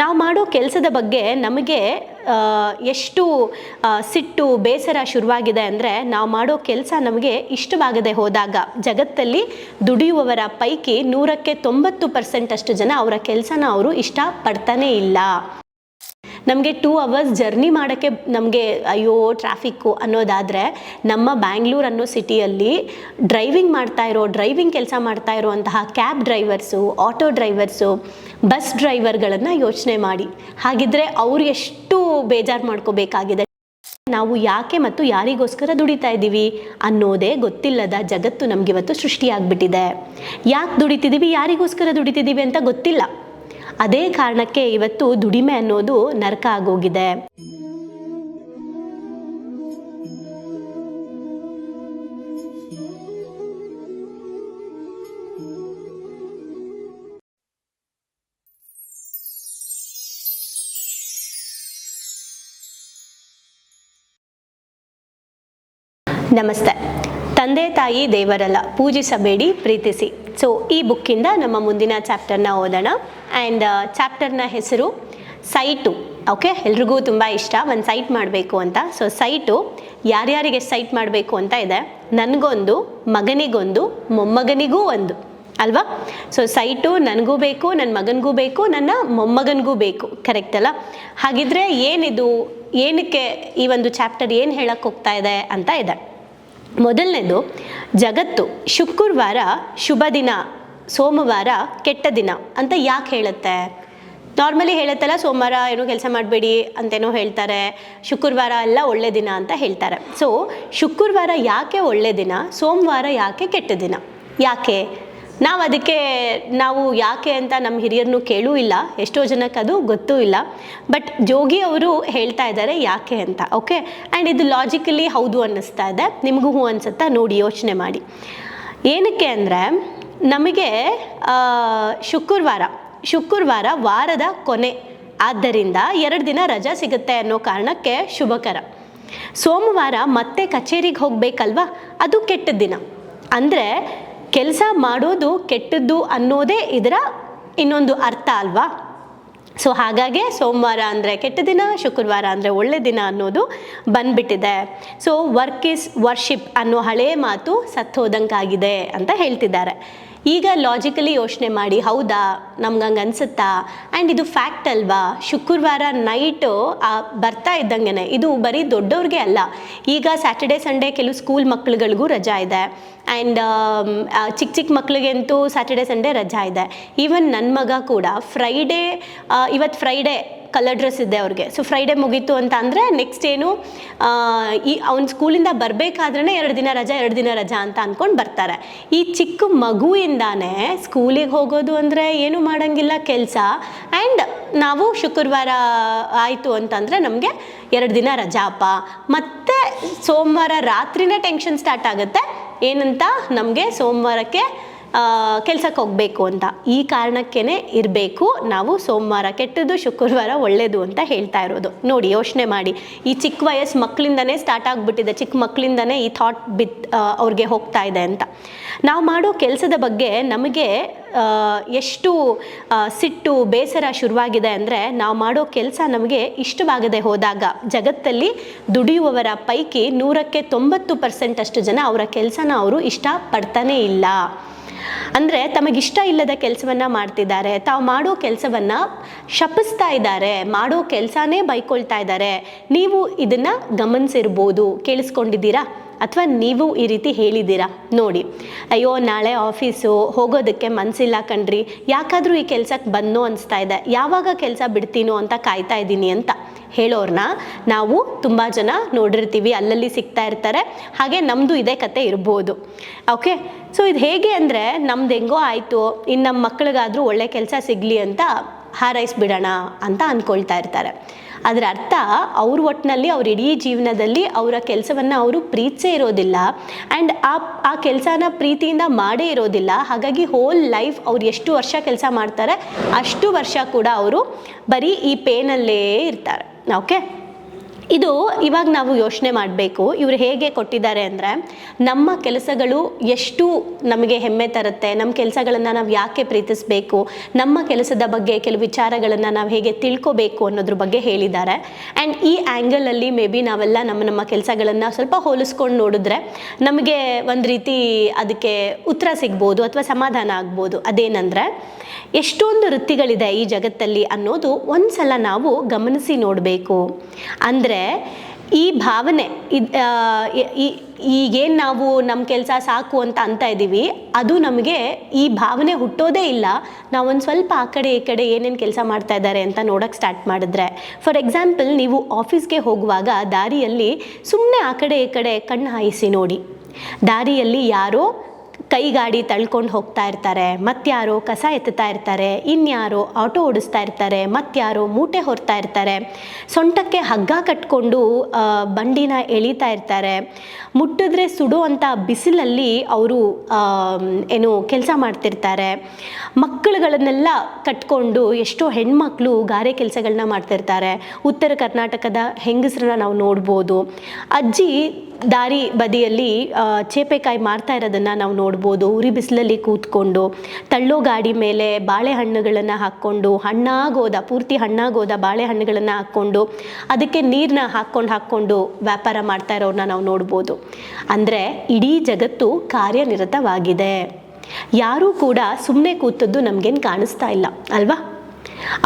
ನಾವು ಮಾಡೋ ಕೆಲಸದ ಬಗ್ಗೆ ನಮಗೆ ಎಷ್ಟು ಸಿಟ್ಟು, ಬೇಸರ ಶುರುವಾಗಿದೆ ಅಂದರೆ ನಾವು ಮಾಡೋ ಕೆಲಸ ನಮಗೆ ಇಷ್ಟವಾಗದೆ ಹೋದಾಗ ಜಗತ್ತಲ್ಲಿ ದುಡಿಯುವವರ ಪೈಕಿ ನೂರಕ್ಕೆ ತೊಂಬತ್ತು ಪರ್ಸೆಂಟ್ ಅಷ್ಟು ಜನ ಅವರ ಕೆಲಸನ ಅವರು ಇಷ್ಟಪಡ್ತಾನೇ ಇಲ್ಲ. ನಮಗೆ ಟೂ ಅವರ್ಸ್ ಜರ್ನಿ ಮಾಡೋಕ್ಕೆ ನಮಗೆ, ಅಯ್ಯೋ ಟ್ರಾಫಿಕ್ಕು ಅನ್ನೋದಾದರೆ ನಮ್ಮ ಬ್ಯಾಂಗ್ಳೂರ್ ಅನ್ನೋ ಸಿಟಿಯಲ್ಲಿ ಡ್ರೈವಿಂಗ್ ಮಾಡ್ತಾ ಇರೋ ಡ್ರೈವಿಂಗ್ ಕೆಲಸ ಮಾಡ್ತಾ ಇರುವಂತಹ cab drivers auto drivers bus ಡ್ರೈವರ್ಗಳನ್ನು ಯೋಚನೆ ಮಾಡಿ. ಹಾಗಿದ್ರೆ ಅವ್ರು ಎಷ್ಟು ಬೇಜಾರು ಮಾಡ್ಕೋಬೇಕಾಗಿದೆ? ನಾವು ಯಾಕೆ ಮತ್ತು ಯಾರಿಗೋಸ್ಕರ ದುಡಿತಾ ಇದ್ದೀವಿ ಅನ್ನೋದೇ ಗೊತ್ತಿಲ್ಲದ ಜಗತ್ತು ನಮಗಿವತ್ತು ಸೃಷ್ಟಿಯಾಗ್ಬಿಟ್ಟಿದೆ. ಯಾಕೆ ದುಡಿತಿದ್ದೀವಿ, ಯಾರಿಗೋಸ್ಕರ ದುಡಿತಿದ್ದೀವಿ ಅಂತ ಗೊತ್ತಿಲ್ಲ. ಅದೇ ಕಾರಣಕ್ಕೆ ಇವತ್ತು ದುಡಿಮೆ ಅನ್ನೋದು ನರಕ ಆಗೋಗಿದೆ. ನಮಸ್ತೆ. ತಂದೆ ತಾಯಿ ದೇವರಲ್ಲ ಪೂಜಿಸಬೇಡಿ ಪ್ರೀತಿಸಿ. ಸೊ ಈ ಬುಕ್ಕಿಂದ ನಮ್ಮ ಮುಂದಿನ ಚಾಪ್ಟರ್ನ ಓದೋಣ. ಆ್ಯಂಡ್ ಚಾಪ್ಟರ್ನ ಹೆಸರು ಸೈಟು. ಓಕೆ ಎಲ್ರಿಗೂ ತುಂಬ ಇಷ್ಟ. ಒಂದು ಸೈಟ್ ಮಾಡಬೇಕು ಅಂತ. ಸೊ ಸೈಟು ಯಾರ್ಯಾರಿಗೆ ಸೈಟ್ ಮಾಡಬೇಕು ಅಂತ ಇದೆ. ನನಗೊಂದು, ಮಗನಿಗೊಂದು, ಮೊಮ್ಮಗನಿಗೂ ಒಂದು. ಅಲ್ವಾ? ಸೊ ಸೈಟು ನನಗೂ ಬೇಕು ನನ್ನ ಮಗನಿಗೂ ಬೇಕು, ನನ್ನ ಮೊಮ್ಮಗನಿಗೂ ಬೇಕು. ಕರೆಕ್ಟ್ ಅಲ್ಲ? ಹಾಗಿದ್ರೆ ಏನಿದು, ಏನಕ್ಕೆ ಈ ಒಂದು ಚಾಪ್ಟರ್ ಏನು ಹೇಳಕ್ಕೆ ಹೋಗ್ತಾ ಇದೆ ಅಂತ ಇದೆ. ಮೊದಲನೇದು, ಜಗತ್ತು ಶುಕ್ರವಾರ ಶುಭ ದಿನ, ಸೋಮವಾರ ಕೆಟ್ಟ ದಿನ ಅಂತ ಯಾಕೆ ಹೇಳುತ್ತೆ? ನಾರ್ಮಲಿ ಹೇಳುತ್ತಲ್ಲ, ಸೋಮವಾರ ಏನೋ ಕೆಲಸ ಮಾಡಬೇಡಿ ಅಂತೇನೋ ಹೇಳ್ತಾರೆ, ಶುಕ್ರವಾರ ಎಲ್ಲ ಒಳ್ಳೆ ದಿನ ಅಂತ ಹೇಳ್ತಾರೆ. ಸೊ ಶುಕ್ರವಾರ ಯಾಕೆ ಒಳ್ಳೆ ದಿನ, ಸೋಮವಾರ ಯಾಕೆ ಕೆಟ್ಟ ದಿನ? ಯಾಕೆ? ನಾವು ಅದಕ್ಕೆ, ನಾವು ಯಾಕೆ ಅಂತ ನಮ್ಮ ಹಿರಿಯರನ್ನು ಕೇಳೂ ಇಲ್ಲ, ಎಷ್ಟೋ ಜನಕ್ಕೆ ಅದು ಗೊತ್ತೂ ಇಲ್ಲ. ಬಟ್ ಜೋಗಿ ಅವರು ಹೇಳ್ತಾ ಇದ್ದಾರೆ ಯಾಕೆ ಅಂತ ಓಕೆ ಆ್ಯಂಡ್ ಇದು ಲಾಜಿಕಲಿ ಹೌದು ಅನ್ನಿಸ್ತಾ ಇದೆ, ನಿಮಗೂ ಹೂ ಅನ್ಸುತ್ತಾ ನೋಡಿ, ಯೋಚನೆ ಮಾಡಿ. ಏನಕ್ಕೆ ಅಂದರೆ, ನಮಗೆ ಶುಕ್ರವಾರ ಶುಕ್ರವಾರ ವಾರದ ಕೊನೆ, ಆದ್ದರಿಂದ ಎರಡು ದಿನ ರಜಾ ಸಿಗುತ್ತೆ ಅನ್ನೋ ಕಾರಣಕ್ಕೆ ಶುಭಕರ. ಸೋಮವಾರ ಮತ್ತೆ ಕಚೇರಿಗೆ ಹೋಗಬೇಕಲ್ವಾ, ಅದು ಕೆಟ್ಟ ದಿನ. ಅಂದರೆ ಕೆಲಸ ಮಾಡೋದು ಕೆಟ್ಟದ್ದು ಅನ್ನೋದೇ ಇದರ ಇನ್ನೊಂದು ಅರ್ಥ ಅಲ್ವಾ? ಸೊ ಹಾಗಾಗಿ ಸೋಮವಾರ ಅಂದರೆ ಕೆಟ್ಟ ದಿನ, ಶುಕ್ರವಾರ ಅಂದರೆ ಒಳ್ಳೆ ದಿನ ಅನ್ನೋದು ಬಂದ್ಬಿಟ್ಟಿದೆ. ಸೊ ವರ್ಕ್ ಇಸ್ ವರ್ಷಿಪ್ ಅನ್ನೋ ಹಳೆಯ ಮಾತು ಸತ್ತೋದಂಗಾಗಿದೆ ಅಂತ ಹೇಳ್ತಿದ್ದಾರೆ. ಈಗ ಲಾಜಿಕಲಿ ಯೋಚನೆ ಮಾಡಿ, ಹೌದಾ? ನಮ್ಗೆ ಹಂಗೆ ಅನ್ಸುತ್ತಾ? ಆ್ಯಂಡ್ ಇದು ಫ್ಯಾಕ್ಟ್ ಅಲ್ವಾ? ಶುಕ್ರವಾರ ನೈಟು ಬರ್ತಾ ಇದ್ದಂಗೆ ಇದು ಬರೀ ದೊಡ್ಡವ್ರಿಗೆ ಅಲ್ಲ. ಈಗ ಸ್ಯಾಟರ್ಡೆ ಸಂಡೇ ಕೆಲವು ಸ್ಕೂಲ್ ಮಕ್ಳುಗಳಿಗೂ ರಜಾ ಇದೆ. ಆ್ಯಂಡ್ ಚಿಕ್ಕ ಚಿಕ್ಕ ಮಕ್ಳಿಗಂತೂ ಸ್ಯಾಟರ್ಡೆ ಸಂಡೇ ರಜಾ ಇದೆ. ಈವನ್ ನನ್ನ ಮಗ ಕೂಡ ಫ್ರೈಡೇ ಇವತ್ತು ಫ್ರೈಡೇ ಕಲರ್ ಡ್ರೆಸ್ ಇದೆ ಅವ್ರಿಗೆ. ಸೊ ಫ್ರೈಡೇ ಮುಗೀತು ಅಂತ ಅಂದರೆ ನೆಕ್ಸ್ಟ್ ಏನು ಈ ಅವ್ನ ಸ್ಕೂಲಿಂದ ಬರಬೇಕಾದ್ರೆ ಎರಡು ದಿನ ರಜಾ, ಎರಡು ದಿನ ರಜಾ ಅಂತ ಅಂದ್ಕೊಂಡು ಬರ್ತಾರೆ. ಈ ಚಿಕ್ಕ ಮಗುವಿಂದಾನೇ ಸ್ಕೂಲಿಗೆ ಹೋಗೋದು ಅಂದರೆ ಏನು ಮಾಡೋಂಗಿಲ್ಲ ಕೆಲಸ. ಆ್ಯಂಡ್ ನಾವು ಶುಕ್ರವಾರ ಆಯಿತು ಅಂತಂದರೆ ನಮಗೆ ಎರಡು ದಿನ ರಜಾಪ. ಮತ್ತೆ ಸೋಮವಾರ ರಾತ್ರಿನೇ ಟೆನ್ಷನ್ ಸ್ಟಾರ್ಟ್ ಆಗುತ್ತೆ. ಏನಂತ ನಮಗೆ ಸೋಮವಾರಕ್ಕೆ ಕೆಲ್ಸಕ್ಕೆ ಹೋಗಬೇಕು ಅಂತ. ಈ ಕಾರಣಕ್ಕೇ ಇರಬೇಕು. ನಾವು ಸೋಮವಾರ ಕೆಟ್ಟದ್ದು, ಶುಕ್ರವಾರ ಒಳ್ಳೆಯದು ಅಂತ ಹೇಳ್ತಾ ಇರೋದು. ನೋಡಿ, ಯೋಚನೆ ಮಾಡಿ. ಈ ಚಿಕ್ಕ ವಯಸ್ಸು ಮಕ್ಕಳಿಂದನೇ ಸ್ಟಾರ್ಟ್ ಆಗಿಬಿಟ್ಟಿದೆ. ಚಿಕ್ಕ ಮಕ್ಕಳಿಂದನೇ ಈ ಥಾಟ್ ಬಿತ್ ಅವ್ರಿಗೆ ಹೋಗ್ತಾ ಇದೆ ಅಂತ. ನಾವು ಮಾಡೋ ಕೆಲಸದ ಬಗ್ಗೆ ನಮಗೆ ಎಷ್ಟು ಸಿಟ್ಟು, ಬೇಸರ ಶುರುವಾಗಿದೆ ಅಂದರೆ ನಾವು ಮಾಡೋ ಕೆಲಸ ನಮಗೆ ಇಷ್ಟವಾಗದೆ ಹೋದಾಗ ಜಗತ್ತಲ್ಲಿ ದುಡಿಯುವವರ ಪೈಕಿ ನೂರಕ್ಕೆ ತೊಂಬತ್ತು ಪರ್ಸೆಂಟ್ ಅಷ್ಟು ಜನ ಅವರ ಕೆಲಸನ ಅವರು ಇಷ್ಟಪಡ್ತಾನೇ ಇಲ್ಲ. ಅಂದರೆ ತಮಗಿಷ್ಟ ಇಲ್ಲದ ಕೆಲಸವನ್ನು ಮಾಡ್ತಿದ್ದಾರೆ. ತಾವು ಮಾಡೋ ಕೆಲಸವನ್ನು ಶಪಿಸ್ತಾ ಇದ್ದಾರೆ. ಮಾಡೋ ಕೆಲಸನೇ ಬೈಕೊಳ್ತಾ ಇದ್ದಾರೆ. ನೀವು ಇದನ್ನು ಗಮನಿಸಿರ್ಬೋದು. ಕೇಳಿಸ್ಕೊಂಡಿದ್ದೀರಾ? ಅಥವಾ ನೀವು ಈ ರೀತಿ ಹೇಳಿದ್ದೀರಾ? ನೋಡಿ. ಅಯ್ಯೋ, ನಾಳೆ ಆಫೀಸು, ಹೋಗೋದಕ್ಕೆ ಮನಸ್ಸಿಲ್ಲ ಕಣ್ರಿ. ಯಾಕಾದರೂ ಈ ಕೆಲಸಕ್ಕೆ ಬಂದೋ ಅನಿಸ್ತಾ ಇದೆ. ಯಾವಾಗ ಕೆಲಸ ಬಿಡ್ತೀನೋ ಅಂತ ಕಾಯ್ತಾ ಇದ್ದೀನಿ ಅಂತ. ಹೇಳೋರ್ನ ನಾವು ತುಂಬ ಜನ ನೋಡಿರ್ತೀವಿ, ಅಲ್ಲಲ್ಲಿ ಸಿಗ್ತಾ ಇರ್ತಾರೆ. ಹಾಗೆ ನಮ್ಮದು ಇದೇ ಕತೆ ಇರ್ಬೋದು. ಓಕೆ ಸೊ ಇದು ಹೇಗೆ ಅಂದರೆ ನಮ್ದು ಹೆಂಗೋ ಆಯಿತು ಇನ್ನು ನಮ್ಮ ಮಕ್ಕಳಿಗಾದರೂ ಒಳ್ಳೆ ಕೆಲಸ ಸಿಗಲಿ ಅಂತ ಹಾರೈಸ್ಬಿಡೋಣ ಅಂತ ಅಂದ್ಕೊಳ್ತಾ ಇರ್ತಾರೆ. ಅದರ ಅರ್ಥ, ಅವ್ರ ಒಟ್ಟಿನಲ್ಲಿ ಅವ್ರ ಇಡೀ ಜೀವನದಲ್ಲಿ ಅವರ ಕೆಲಸವನ್ನು ಅವರು ಪ್ರೀತಿಸೇ ಇರೋದಿಲ್ಲ. ಆ್ಯಂಡ್ ಆ ಆ ಕೆಲಸನ ಪ್ರೀತಿಯಿಂದ ಮಾಡೇ ಇರೋದಿಲ್ಲ. ಹಾಗಾಗಿ ಹೋಲ್ ಲೈಫ್ ಅವ್ರು ಎಷ್ಟು ವರ್ಷ ಕೆಲಸ ಮಾಡ್ತಾರೆ, ಅಷ್ಟು ವರ್ಷ ಕೂಡ ಅವರು ಬರೀ ಈ ಪೇನಲ್ಲೇ ಇರ್ತಾರೆ. ಓಕೆ ಇದು ಇವಾಗ ನಾವು ಯೋಚನೆ ಮಾಡಬೇಕು, ಇವರು ಹೇಗೆ ಕೊಟ್ಟಿದ್ದಾರೆ ಅಂದರೆ, ನಮ್ಮ ಕೆಲಸಗಳು ಎಷ್ಟು ನಮಗೆ ಹೆಮ್ಮೆ ತರುತ್ತೆ, ನಮ್ಮ ಕೆಲಸಗಳನ್ನು ನಾವು ಯಾಕೆ ಪ್ರೀತಿಸಬೇಕು, ನಮ್ಮ ಕೆಲಸದ ಬಗ್ಗೆ ಕೆಲವು ವಿಚಾರಗಳನ್ನು ನಾವು ಹೇಗೆ ತಿಳ್ಕೊಬೇಕು ಅನ್ನೋದ್ರ ಬಗ್ಗೆ ಹೇಳಿದ್ದಾರೆ. ಆ್ಯಂಡ್ ಈ ಆ್ಯಂಗಲಲ್ಲಿ ಮೇ ಬಿ ನಾವೆಲ್ಲ ನಮ್ಮ ನಮ್ಮ ಕೆಲಸಗಳನ್ನು ಸ್ವಲ್ಪ ಹೋಲಿಸ್ಕೊಂಡು ನೋಡಿದ್ರೆ, ನಮಗೆ ಒಂದು ರೀತಿ ಅದಕ್ಕೆ ಉತ್ತರ ಸಿಗ್ಬೋದು ಅಥವಾ ಸಮಾಧಾನ ಆಗ್ಬೋದು. ಅದೇನಂದರೆ, ಎಷ್ಟೊಂದು ವೃತ್ತಿಗಳಿದೆ ಈ ಜಗತ್ತಲ್ಲಿ ಅನ್ನೋದು ಒಂದು ಸಲ ನಾವು ಗಮನಿಸಿ ನೋಡಬೇಕು. ಅಂದರೆ ಈ ಭಾವನೆ, ಇದ್ ಈಗೇನು ನಾವು ನಮ್ಮ ಕೆಲಸ ಸಾಕು ಅಂತ ಅಂತ ಇದ್ದೀವಿ, ಅದು ನಮಗೆ ಈ ಭಾವನೆ ಹುಟ್ಟೋದೇ ಇಲ್ಲ. ನಾವೊಂದು ಸ್ವಲ್ಪ ಆ ಕಡೆ, ಈ ಕಡೆ ಏನೇನು ಕೆಲಸ ಮಾಡ್ತಾ ಇದ್ದಾರೆ ಅಂತ ನೋಡೋಕ್ಕೆ ಸ್ಟಾರ್ಟ್ ಮಾಡಿದ್ರೆ. ಫಾರ್ ಎಕ್ಸಾಂಪಲ್ ನೀವು ಆಫೀಸ್ಗೆ ಹೋಗುವಾಗ ದಾರಿಯಲ್ಲಿ ಸುಮ್ಮನೆ ಆ ಕಡೆ, ಈ ಕಡೆ ಕಣ್ಣು ಹಾಯಿಸಿ ನೋಡಿ. ದಾರಿಯಲ್ಲಿ ಯಾರೋ ಕೈಗಾಡಿ ತಳ್ಕೊಂಡು ಹೋಗ್ತಾ ಇರ್ತಾರೆ. ಮತ್ಯಾರೋ ಕಸ ಎತ್ತುತ್ತಾ ಇರ್ತಾರೆ. ಇನ್ಯಾರೋ ಆಟೋ ಓಡಿಸ್ತಾ ಇರ್ತಾರೆ. ಮತ್ಯಾರೋ ಮೂಟೆ ಹೊರ್ತಾ ಇರ್ತಾರೆ. ಸೊಂಟಕ್ಕೆ ಹಗ್ಗ ಕಟ್ಕೊಂಡು ಬಂಡಿನ ಎಳಿತಾ ಇರ್ತಾರೆ. ಮುಟ್ಟಿದ್ರೆ ಸುಡೋ ಅಂಥ ಬಿಸಿಲಲ್ಲಿ ಅವರು ಏನು ಕೆಲಸ ಮಾಡ್ತಿರ್ತಾರೆ. ಮಕ್ಕಳುಗಳನ್ನೆಲ್ಲ ಕಟ್ಕೊಂಡು ಎಷ್ಟೋ ಹೆಣ್ಮಕ್ಳು ಗಾರೆ ಕೆಲಸಗಳನ್ನ ಮಾಡ್ತಿರ್ತಾರೆ. ಉತ್ತರ ಕರ್ನಾಟಕದ ಹೆಂಗಸರನ್ನ ನಾವು ನೋಡ್ಬೋದು. ಅಜ್ಜಿ ದಾರಿ ಬದಿಯಲ್ಲಿ ಚೇಪೆಕಾಯಿ ಮಾರ್ತಾ ಇರೋದನ್ನು ನಾವು ನೋಡ್ಬೋದು. ಉರಿ ಬಿಸಿಲಲ್ಲಿ ಕೂತ್ಕೊಂಡು, ತಳ್ಳೋ ಗಾಡಿ ಮೇಲೆ ಬಾಳೆಹಣ್ಣುಗಳನ್ನು ಹಾಕ್ಕೊಂಡು, ಹಣ್ಣಾಗೋದ, ಪೂರ್ತಿ ಹಣ್ಣಾಗೋದ ಬಾಳೆಹಣ್ಣುಗಳನ್ನು ಹಾಕ್ಕೊಂಡು, ಅದಕ್ಕೆ ನೀರನ್ನ ಹಾಕ್ಕೊಂಡು ಹಾಕ್ಕೊಂಡು ವ್ಯಾಪಾರ ಮಾಡ್ತಾ ಇರೋರನ್ನ ನಾವು ನೋಡ್ಬೋದು. ಅಂದರೆ ಇಡೀ ಜಗತ್ತು ಕಾರ್ಯನಿರತವಾಗಿದೆ. ಯಾರೂ ಕೂಡ ಸುಮ್ಮನೆ ಕೂತದ್ದು ನಮಗೇನು ಕಾಣಿಸ್ತಾ ಇಲ್ಲ, ಅಲ್ವಾ?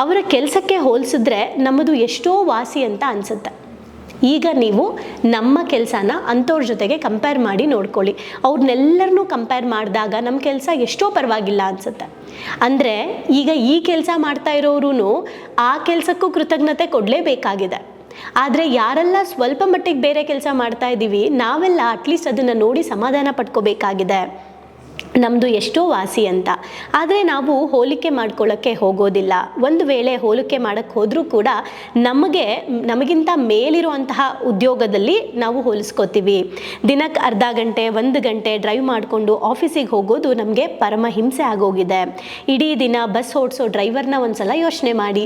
ಅವರ ಕೆಲಸಕ್ಕೆ ಹೋಲಿಸಿದ್ರೆ ನಮ್ಮದು ಎಷ್ಟೋ ವಾಸಿ ಅಂತ ಅನಿಸುತ್ತೆ. ಈಗ ನೀವು ನಮ್ಮ ಕೆಲಸನ ಅಂಥವ್ರ ಜೊತೆಗೆ ಕಂಪೇರ್ ಮಾಡಿ ನೋಡ್ಕೊಳ್ಳಿ. ಅವ್ರನ್ನೆಲ್ಲರನ್ನೂ ಕಂಪೇರ್ ಮಾಡಿದಾಗ ನಮ್ಮ ಕೆಲಸ ಎಷ್ಟೋ ಪರವಾಗಿಲ್ಲ ಅನಿಸುತ್ತೆ. ಅಂದರೆ ಈಗ ಈ ಕೆಲಸ ಮಾಡ್ತಾ ಇರೋರು ಆ ಕೆಲಸಕ್ಕೂ ಕೃತಜ್ಞತೆ ಕೊಡಲೇಬೇಕಾಗಿದೆ. ಆದರೆ ಯಾರೆಲ್ಲ ಸ್ವಲ್ಪ ಮಟ್ಟಿಗೆ ಬೇರೆ ಕೆಲಸ ಮಾಡ್ತಾ ಇದ್ದೀವಿ ನಾವೆಲ್ಲ ಅಟ್ಲೀಸ್ಟ್ ಅದನ್ನು ನೋಡಿ ಸಮಾಧಾನ ಪಡ್ಕೋಬೇಕಾಗಿದೆ ನಮ್ಮದು ಎಷ್ಟೋ ವಾಸಿ ಅಂತ. ಆದರೆ ನಾವು ಹೋಲಿಕೆ ಮಾಡ್ಕೊಳ್ಳೋಕ್ಕೆ ಹೋಗೋದಿಲ್ಲ. ಒಂದು ವೇಳೆ ಹೋಲಿಕೆ ಮಾಡೋಕ್ಕೆ ಹೋದರೂ ಕೂಡ ನಮಗೆ, ನಮಗಿಂತ ಮೇಲಿರುವಂತಹ ಉದ್ಯೋಗದಲ್ಲಿ ನಾವು ಹೋಲಿಸ್ಕೋತೀವಿ. ದಿನಕ್ಕೆ ಅರ್ಧ ಗಂಟೆ, ಒಂದು ಗಂಟೆ ಡ್ರೈವ್ ಮಾಡಿಕೊಂಡು ಆಫೀಸಿಗೆ ಹೋಗೋದು ನಮಗೆ ಪರಮ ಹಿಂಸೆ ಆಗೋಗಿದೆ. ಇಡೀ ದಿನ ಬಸ್ ಓಡಿಸೋ ಡ್ರೈವರ್ನ ಒಂದು ಸಲ ಯೋಚನೆ ಮಾಡಿ.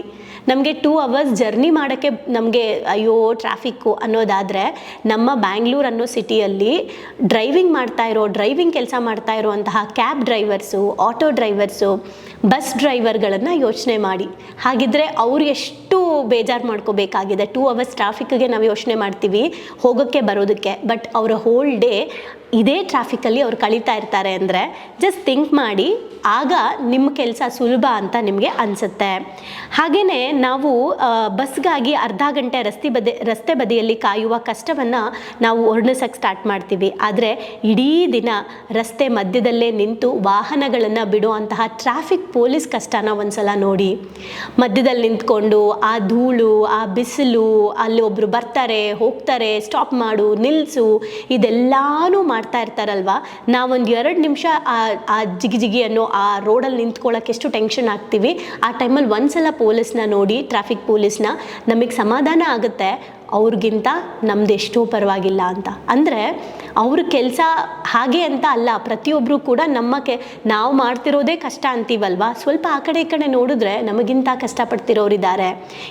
ನಮಗೆ ಟೂ ಅವರ್ಸ್ ಜರ್ನಿ ಮಾಡೋಕ್ಕೆ ನಮಗೆ, ಅಯ್ಯೋ ಟ್ರಾಫಿಕ್ಕು ಅನ್ನೋದಾದರೆ ನಮ್ಮ ಬ್ಯಾಂಗ್ಳೂರ್ ಅನ್ನೋ ಸಿಟಿಯಲ್ಲಿ ಡ್ರೈವಿಂಗ್ ಮಾಡ್ತಾ ಇರೋ ಡ್ರೈವಿಂಗ್ ಕೆಲಸ ಮಾಡ್ತಾ ಇರುವಂತಹ cab drivers auto drivers bus ಡ್ರೈವರ್ಗಳನ್ನು ಯೋಚನೆ ಮಾಡಿ. ಹಾಗಿದ್ರೆ ಅವ್ರು ಎಷ್ಟು ಬೇಜಾರು ಮಾಡ್ಕೋಬೇಕಾಗಿದೆ. ಟೂ ಅವರ್ಸ್ ಟ್ರಾಫಿಕ್ಗೆ ನಾವು ಯೋಚನೆ ಮಾಡ್ತೀವಿ ಹೋಗೋಕ್ಕೆ, ಬರೋದಕ್ಕೆ. ಬಟ್ ಅವರ ಹೋಲ್ ಡೇ ಇದೇ ಟ್ರಾಫಿಕಲ್ಲಿ ಅವ್ರು ಕಳೀತಾ ಇರ್ತಾರೆ ಅಂದರೆ ಜಸ್ಟ್ ಥಿಂಕ್ ಮಾಡಿ, ಆಗ ನಿಮ್ಮ ಕೆಲಸ ಸುಲಭ ಅಂತ ನಿಮಗೆ ಅನಿಸುತ್ತೆ. ಹಾಗೆಯೇ ನಾವು ಬಸ್ಗಾಗಿ ಅರ್ಧ ಗಂಟೆ ರಸ್ತೆ ಬದಿ, ರಸ್ತೆ ಬದಿಯಲ್ಲಿ ಕಾಯುವ ಕಷ್ಟವನ್ನು ನಾವು ಹೊರಡಿಸೋಕ್ಕೆ ಸ್ಟಾರ್ಟ್ ಮಾಡ್ತೀವಿ. ಆದರೆ ಇಡೀ ದಿನ ರಸ್ತೆ ಮಧ್ಯದಲ್ಲೇ ನಿಂತು ವಾಹನಗಳನ್ನು ಬಿಡುವಂತಹ ಟ್ರಾಫಿಕ್ ಪೊಲೀಸ್ ಕಷ್ಟನ ಒಂದ್ಸಲ ನೋಡಿ. ಮಧ್ಯದಲ್ಲಿ ನಿಂತ್ಕೊಂಡು ಆ ಧೂಳು, ಆ ಬಿಸಿಲು, ಅಲ್ಲಿ ಒಬ್ಬರು ಬರ್ತಾರೆ, ಹೋಗ್ತಾರೆ ಸ್ಟಾಪ್ ಮಾಡು ನಿಲ್ಲಿಸು ಇದೆಲ್ಲಾನು ಮಾಡ್ತಾ ಇರ್ತಾರಲ್ವಾ? ನಾವೊಂದು ಎರಡು ನಿಮಿಷ ಆ ಜಿಗಿ ಜಿಗಿ ಅನ್ನೋ ಆ ರೋಡಲ್ಲಿ ನಿಂತ್ಕೊಳ್ಳೋಕೆ ಎಷ್ಟು ಟೆನ್ಷನ್ ಆಗ್ತೀವಿ? ಆ ಟೈಮಲ್ಲಿ ಒಂದ್ಸಲ ಪೊಲೀಸ್ನ ನೋಡಿ, ಟ್ರಾಫಿಕ್ ಪೊಲೀಸ್ನ ನಮಗೆ ಸಮಾಧಾನ ಆಗುತ್ತೆ. ಅವ್ರಿಗಿಂತ ನಮ್ದು ಎಷ್ಟೋ ಪರವಾಗಿಲ್ಲ ಅಂತ. ಅಂದರೆ ಅವ್ರ ಕೆಲಸ ಹಾಗೆ ಅಂತ ಅಲ್ಲ ಪ್ರತಿಯೊಬ್ಬರು ಕೂಡ ನಮ್ಮ ಕೆ, ನಾವು ಮಾಡ್ತಿರೋದೇ ಕಷ್ಟ ಅಂತೀವಲ್ವಾ? ಸ್ವಲ್ಪ ಆ ಕಡೆ ಈ ಕಡೆ ನೋಡಿದ್ರೆ ನಮಗಿಂತ ಕಷ್ಟಪಡ್ತಿರೋರಿದ್ದಾರೆ.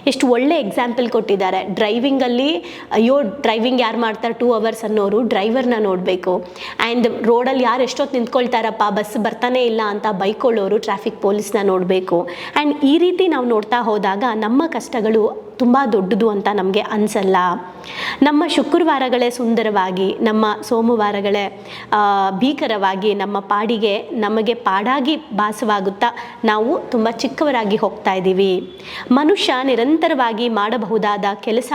ಎಷ್ಟು ಒಳ್ಳೆ ಎಕ್ಸಾಂಪಲ್ ಕೊಟ್ಟಿದ್ದಾರೆ. ಡ್ರೈವಿಂಗಲ್ಲಿ ಅಯ್ಯೋ ಡ್ರೈವಿಂಗ್ ಯಾರು ಮಾಡ್ತಾರೆ ಟೂ ಅವರ್ಸ್ ಅನ್ನೋರು ಡ್ರೈವರ್ನ ನೋಡಬೇಕು. ಆ್ಯಂಡ್ ರೋಡಲ್ಲಿ ಯಾರು ಎಷ್ಟೊತ್ತು ನಿಂತ್ಕೊಳ್ತಾರಪ್ಪ ಬಸ್ ಬರ್ತಾನೆ ಇಲ್ಲ ಅಂತ ಬೈಕೊಳ್ಳೋರು ಟ್ರಾಫಿಕ್ ಪೊಲೀಸ್ನ ನೋಡಬೇಕು. ಆ್ಯಂಡ್ ಈ ರೀತಿ ನಾವು ನೋಡ್ತಾ ಹೋದಾಗ ನಮ್ಮ ಕಷ್ಟಗಳು ತುಂಬ ದೊಡ್ಡದು ಅಂತ ನಮಗೆ ಅನಿಸಲ್ಲ ನಮ್ಮ ಶುಕ್ರವಾರಗಳೇ ಸುಂದರವಾಗಿ, ನಮ್ಮ ಸೋಮವಾರಗಳೇ ಭೀಕರವಾಗಿ ನಮ್ಮ ಪಾಡಿಗೆ ನಮಗೆ ಪಾಡಾಗಿ ಭಾಸವಾಗುತ್ತಾ ನಾವು ತುಂಬ ಚಿಕ್ಕವರಾಗಿ ಹೋಗ್ತಾ ಇದ್ದೀವಿ. ಮನುಷ್ಯ ನಿರಂತರವಾಗಿ ಮಾಡಬಹುದಾದ ಕೆಲಸ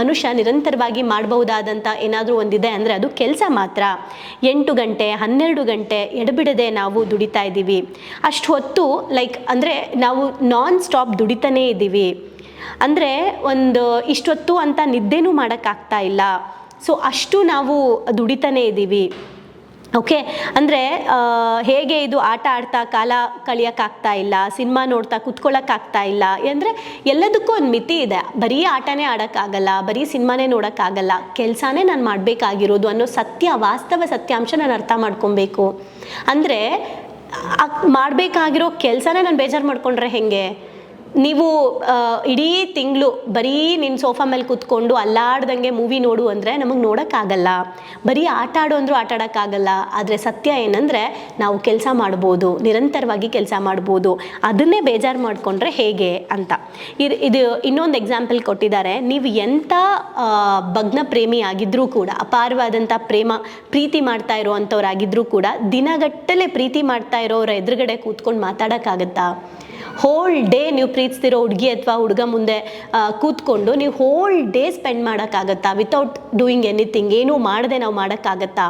ಮನುಷ್ಯ ನಿರಂತರವಾಗಿ ಮಾಡಬಹುದಾದಂಥ ಏನಾದರೂ ಒಂದಿದೆ ಅಂದರೆ ಅದು ಕೆಲಸ ಮಾತ್ರ. ಎಂಟು ಗಂಟೆ, ಹನ್ನೆರಡು ಗಂಟೆ ಎಡಬಿಡದೆ ನಾವು ದುಡಿತಾ ಇದ್ದೀವಿ. ಅಷ್ಟು ಹೊತ್ತು ಲೈಕ್ ಅಂದರೆ ನಾವು ನಾನ್ ಸ್ಟಾಪ್ ದುಡಿತಾನೇ ಇದ್ದೀವಿ. ಅಂದರೆ ಒಂದು ಇಷ್ಟೊತ್ತು ಅಂತ ನಿದ್ದೆನೂ ಮಾಡೋಕ್ಕಾಗ್ತಾ ಇಲ್ಲ. ಸೊ ಅಷ್ಟು ನಾವು ದುಡಿತಾನೇ ಇದ್ದೀವಿ. ಓಕೆ ಅಂದರೆ ಹೇಗೆ ಇದು ಆಟ ಆಡ್ತಾ, ಕಾಲ ಕಳಿಯೋಕ್ಕಾಗ್ತಾ ಇಲ್ಲ, ಸಿನಿಮಾ ನೋಡ್ತಾ ಕುತ್ಕೊಳ್ಳೋಕ್ಕಾಗ್ತಾ ಇಲ್ಲ. ಅಂದರೆ, ಎಲ್ಲದಕ್ಕೂ ಒಂದು ಮಿತಿ ಇದೆ. ಬರೀ ಆಟನೇ ಆಡೋಕ್ಕಾಗಲ್ಲ, ಬರೀ ಸಿನಿಮಾನೇ ನೋಡೋಕ್ಕಾಗಲ್ಲ. ಕೆಲಸನೇ ನಾನು ಮಾಡಬೇಕಾಗಿರೋದು ಅನ್ನೋ ಸತ್ಯ, ವಾಸ್ತವ ಸತ್ಯಾಂಶ ನಾನು ಅರ್ಥ ಮಾಡ್ಕೊಬೇಕು. ಅಂದರೆ ಮಾಡಬೇಕಾಗಿರೋ ಕೆಲಸನೇ ನಾನು ಬೇಜಾರು ಮಾಡ್ಕೊಂಡ್ರೆ ಹೇಗೆ? ನೀವು ಇಡೀ ತಿಂಗಳು ಬರೀ ನಿನ್ನ ಸೋಫಾ ಮೇಲೆ ಕೂತ್ಕೊಂಡು ಅಲ್ಲಾಡ್ದಂಗೆ ಮೂವಿ ನೋಡು ಅಂದರೆ ನಮಗೆ ನೋಡೋಕ್ಕಾಗಲ್ಲ. ಬರೀ ಆಟ ಆಡು ಅಂದರೂ ಆಟ ಆಡೋಕ್ಕಾಗಲ್ಲ. ಆದರೆ ಸತ್ಯ ಏನಂದರೆ ನಾವು ಕೆಲಸ ಮಾಡ್ಬೋದು, ನಿರಂತರವಾಗಿ ಕೆಲಸ ಮಾಡ್ಬೋದು. ಅದನ್ನೇ ಬೇಜಾರು ಮಾಡಿಕೊಂಡ್ರೆ ಹೇಗೆ ಅಂತ. ಇದು ಇದು ಇನ್ನೊಂದು ಎಕ್ಸಾಂಪಲ್ ಕೊಟ್ಟಿದ್ದಾರೆ. ನೀವು ಎಂಥ ಭಗ್ನ ಪ್ರೇಮಿ ಆಗಿದ್ರೂ ಕೂಡ ಅಪಾರವಾದಂಥ ಪ್ರೇಮ ಪ್ರೀತಿ ಮಾಡ್ತಾ ಇರೋವಂಥವ್ರಾಗಿದ್ರೂ ಕೂಡ ದಿನಗಟ್ಟಲೆ ಪ್ರೀತಿ ಮಾಡ್ತಾ ಇರೋರ ಎದುರುಗಡೆ ಕೂತ್ಕೊಂಡು ಮಾತಾಡೋಕ್ಕಾಗತ್ತಾ? ಹೋಲ್ ಡೇ ನೀವು ಪ್ರೀತಿಸ್ತಿರೋ ಹುಡುಗಿ ಅಥವಾ ಹುಡುಗ ಮುಂದೆ ಕೂತ್ಕೊಂಡು ನೀವು ಹೋಲ್ ಡೇ ಸ್ಪೆಂಡ್ ಮಾಡೋಕ್ಕಾಗತ್ತಾ? ವಿತೌಟ್ ಡೂಯಿಂಗ್ ಎನಿಥಿಂಗ್ ಏನೂ ಮಾಡದೆ ನಾವು ಮಾಡೋಕ್ಕಾಗತ್ತಾ?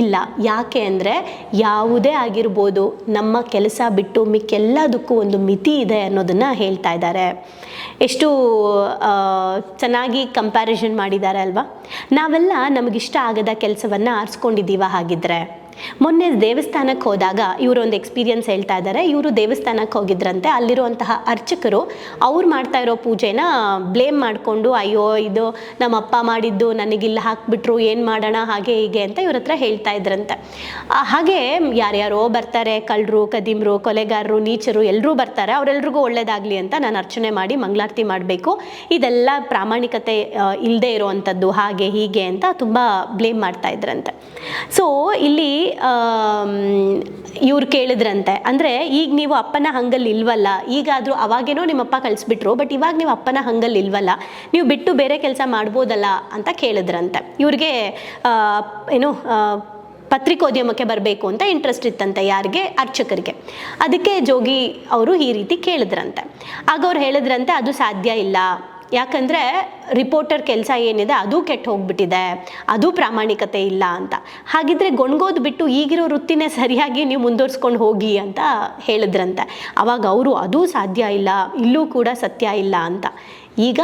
ಇಲ್ಲ. ಯಾಕೆ ಅಂದರೆ ಯಾವುದೇ ಆಗಿರ್ಬೋದು, ನಮ್ಮ ಕೆಲಸ ಬಿಟ್ಟು ಮಿಕ್ಕೆಲ್ಲದಕ್ಕೂ ಒಂದು ಮಿತಿ ಇದೆ ಅನ್ನೋದನ್ನು ಹೇಳ್ತಾ ಇದ್ದಾರೆ. ಎಷ್ಟು ಚೆನ್ನಾಗಿ ಕಂಪ್ಯಾರಿಸನ್ ಮಾಡಿದ್ದಾರೆ ಅಲ್ವಾ? ನಾವೆಲ್ಲ ನಮಗಿಷ್ಟ ಆಗದ ಕೆಲಸವನ್ನು ಆರಿಸ್ಕೊಂಡಿದ್ದೀವ ಹಾಗಿದ್ರೆ. ಮೊನ್ನೆ ದೇವಸ್ಥಾನಕ್ಕೆ ಹೋದಾಗ ಇವರು ಒಂದು ಎಕ್ಸ್ಪೀರಿಯನ್ಸ್ ಹೇಳ್ತಾ ಇದ್ದಾರೆ ಇವರು ದೇವಸ್ಥಾನಕ್ಕೆ ಹೋಗಿದ್ರಂತೆ. ಅಲ್ಲಿರುವಂತಹ ಅರ್ಚಕರು ಅವ್ರು ಮಾಡ್ತಾ ಇರೋ ಪೂಜೆನ ಬ್ಲೇಮ್ ಮಾಡಿಕೊಂಡು, ಅಯ್ಯೋ, ಇದು ನಮ್ಮ ಅಪ್ಪ ಮಾಡಿದ್ದು, ನನಗಿಲ್ಲ, ಹಾಕ್ಬಿಟ್ರು, ಏನು ಮಾಡೋಣ, ಹಾಗೆ, ಹೀಗೆ ಅಂತ ಇವ್ರ ಹತ್ರ ಹೇಳ್ತಾ ಇದ್ರಂತೆ. ಹಾಗೆ ಯಾರ್ಯಾರೋ ಬರ್ತಾರೆ, ಕಳ್ಳರು, ಕದಿಮ್ರು, ಕೊಲೆಗಾರರು, ನೀಚರು ಎಲ್ಲರೂ ಬರ್ತಾರೆ. ಅವರೆಲ್ರಿಗೂ ಒಳ್ಳೇದಾಗಲಿ ಅಂತ ನಾನು ಅರ್ಚನೆ ಮಾಡಿ, ಮಂಗಳಾರತಿ ಮಾಡಬೇಕು. ಇದೆಲ್ಲ ಪ್ರಾಮಾಣಿಕತೆ ಇಲ್ಲದೆ ಇರುವಂಥದ್ದು ಹಾಗೆ, ಹೀಗೆ ಅಂತ ತುಂಬ ಬ್ಲೇಮ್ ಮಾಡ್ತಾ ಇದ್ರಂತೆ. ಸೊ ಇಲ್ಲಿ ಇವ್ರು ಕೇಳಿದ್ರಂತೆ. ಅಂದರೆ ಈಗ ನೀವು ಅಪ್ಪನ ಹಂಗಲ್ಲಿ ಇಲ್ವಲ್ಲ, ಈಗಾದರೂ ಅವಾಗೇನೋ ನಿಮ್ಮಪ್ಪ ಕಳಿಸ್ಬಿಟ್ರು ಬಟ್ ಇವಾಗ ನೀವು ಅಪ್ಪನ ಹಂಗಲ್ಲಿ ಇಲ್ವಲ್ಲ, ನೀವು ಬಿಟ್ಟು ಬೇರೆ ಕೆಲಸ ಮಾಡ್ಬೋದಲ್ಲ ಅಂತ ಕೇಳಿದ್ರಂತೆ. ಇವ್ರಿಗೆ ಏನು ಪತ್ರಿಕೋದ್ಯಮಕ್ಕೆ ಬರಬೇಕು ಅಂತ ಇಂಟ್ರೆಸ್ಟ್ ಇತ್ತಂತೆ ಯಾರಿಗೆ? ಅರ್ಚಕರಿಗೆ. ಅದಕ್ಕೆ ಜೋಗಿ ಅವರು ಈ ರೀತಿ ಕೇಳಿದ್ರಂತೆ. ಆಗ ಅವ್ರು ಹೇಳಿದ್ರಂತೆ, ಅದು ಸಾಧ್ಯ ಇಲ್ಲ ಯಾಕಂದರೆ ರಿಪೋರ್ಟರ್ ಕೆಲಸ ಏನಿದೆ ಅದು ಕೆಟ್ಟು ಹೋಗ್ಬಿಟ್ಟಿದೆ, ಅದು ಪ್ರಾಮಾಣಿಕತೆ ಇಲ್ಲ ಅಂತ. ಹಾಗಿದ್ರೆ ಗೊಣ್ಗೋದು ಬಿಟ್ಟು ಈಗಿರೋ ವೃತ್ತಿನೇ ಸರಿಯಾಗಿ ನೀವು ಮುಂದುವರ್ಸ್ಕೊಂಡು ಹೋಗಿ ಅಂತ ಹೇಳಿದ್ರಂತೆ. ಅವಾಗ ಅವರು ಅದು ಸಾಧ್ಯ ಇಲ್ಲ, ಇಲ್ಲೂ ಕೂಡ ಸತ್ಯ ಇಲ್ಲ ಅಂತ. ಈಗ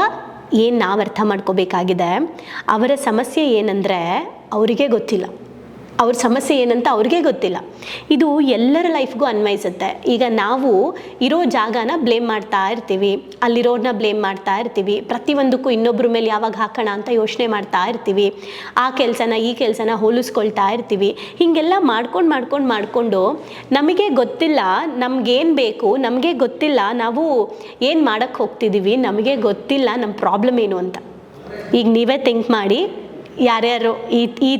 ಏನು ನಾವು ಅರ್ಥ ಮಾಡ್ಕೋಬೇಕಾಗಿದೆ? ಅವರ ಸಮಸ್ಯೆ ಏನಂದರೆ, ಅವರಿಗೆ ಗೊತ್ತಿಲ್ಲ. ಅವ್ರ ಸಮಸ್ಯೆ ಏನಂತ ಅವ್ರಿಗೆ ಗೊತ್ತಿಲ್ಲ. ಇದು ಎಲ್ಲರ ಲೈಫ್ಗೂ ಅನ್ವಯಿಸುತ್ತೆ. ಈಗ ನಾವು ಇರೋ ಜಾಗನ ಬ್ಲೇಮ್ ಮಾಡ್ತಾ ಇರ್ತೀವಿ ಅಲ್ಲಿರೋರನ್ನ ಬ್ಲೇಮ್ ಮಾಡ್ತಾ ಇರ್ತೀವಿ, ಪ್ರತಿಯೊಂದಕ್ಕೂ ಇನ್ನೊಬ್ಬರ ಮೇಲೆ ಯಾವಾಗ ಹಾಕೋಣ ಅಂತ ಯೋಚನೆ ಮಾಡ್ತಾ ಇರ್ತೀವಿ, ಆ ಕೆಲಸನ, ಈ ಕೆಲಸನ ಹೋಲಿಸ್ಕೊಳ್ತಾ ಇರ್ತೀವಿ. ಹೀಗೆಲ್ಲ ಮಾಡ್ಕೊಂಡು ಮಾಡ್ಕೊಂಡು ಮಾಡಿಕೊಂಡು ನಮಗೆ ಗೊತ್ತಿಲ್ಲ, ನಮಗೇನು ಬೇಕು, ನಮಗೆ ಗೊತ್ತಿಲ್ಲ, ನಾವು ಏನು ಮಾಡೋಕ್ಕೆ ಹೋಗ್ತಿದ್ದೀವಿ ನಮಗೆ ಗೊತ್ತಿಲ್ಲ ನಮ್ಮ ಪ್ರಾಬ್ಲಮ್ ಏನು ಅಂತ. ಈಗ ನೀವೇ ಥಿಂಕ್ ಮಾಡಿ, ಯಾರ್ಯಾರು ಈ ಈ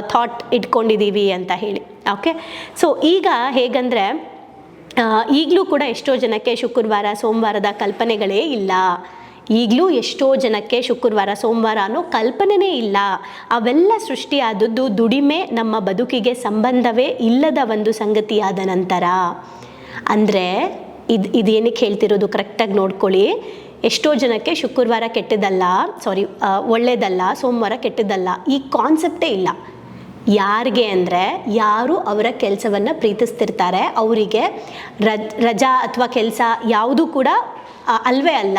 ಥಾಟ್ ಇಟ್ಕೊಂಡಿದ್ದೀವಿ ಅಂತ ಹೇಳಿ. ಓಕೆ ಸೊ ಈಗ ಹೇಗಂದರೆ ಈಗಲೂ ಕೂಡ ಎಷ್ಟೋ ಜನಕ್ಕೆ ಶುಕ್ರವಾರ, ಸೋಮವಾರದ ಕಲ್ಪನೆಗಳೇ ಇಲ್ಲ. ಈಗಲೂ ಎಷ್ಟೋ ಜನಕ್ಕೆ ಶುಕ್ರವಾರ, ಸೋಮವಾರ ಅನ್ನೋ ಕಲ್ಪನೆನೇ ಇಲ್ಲ. ಅವೆಲ್ಲ ಸೃಷ್ಟಿಯಾದದ್ದು ದುಡಿಮೆ ನಮ್ಮ ಬದುಕಿಗೆ ಸಂಬಂಧವೇ ಇಲ್ಲದ ಒಂದು ಸಂಗತಿಯಾದ ನಂತರ. ಅಂದರೆ, ಇದು, ಇದೇನಕ್ಕೆ ಹೇಳ್ತಿರೋದು ಕರೆಕ್ಟಾಗಿ ನೋಡ್ಕೊಳ್ಳಿ. ಎಷ್ಟೋ ಜನಕ್ಕೆ ಶುಕ್ರವಾರ ಕೆಟ್ಟದಲ್ಲ ಸಾರಿ ಒಳ್ಳೇದಲ್ಲ, ಸೋಮವಾರ ಕೆಟ್ಟದಲ್ಲ ಈ ಕಾನ್ಸೆಪ್ಟೇ ಇಲ್ಲ. ಯಾರಿಗೆ ಅಂದರೆ, ಯಾರು ಅವರ ಕೆಲಸವನ್ನು ಪ್ರೀತಿಸ್ತಿರ್ತಾರೆ, ಅವರಿಗೆ ರಜ್ ಅಥವಾ ಕೆಲಸ ಯಾವುದೂ ಕೂಡ ಅಲ್ವೇ ಅಲ್ಲ.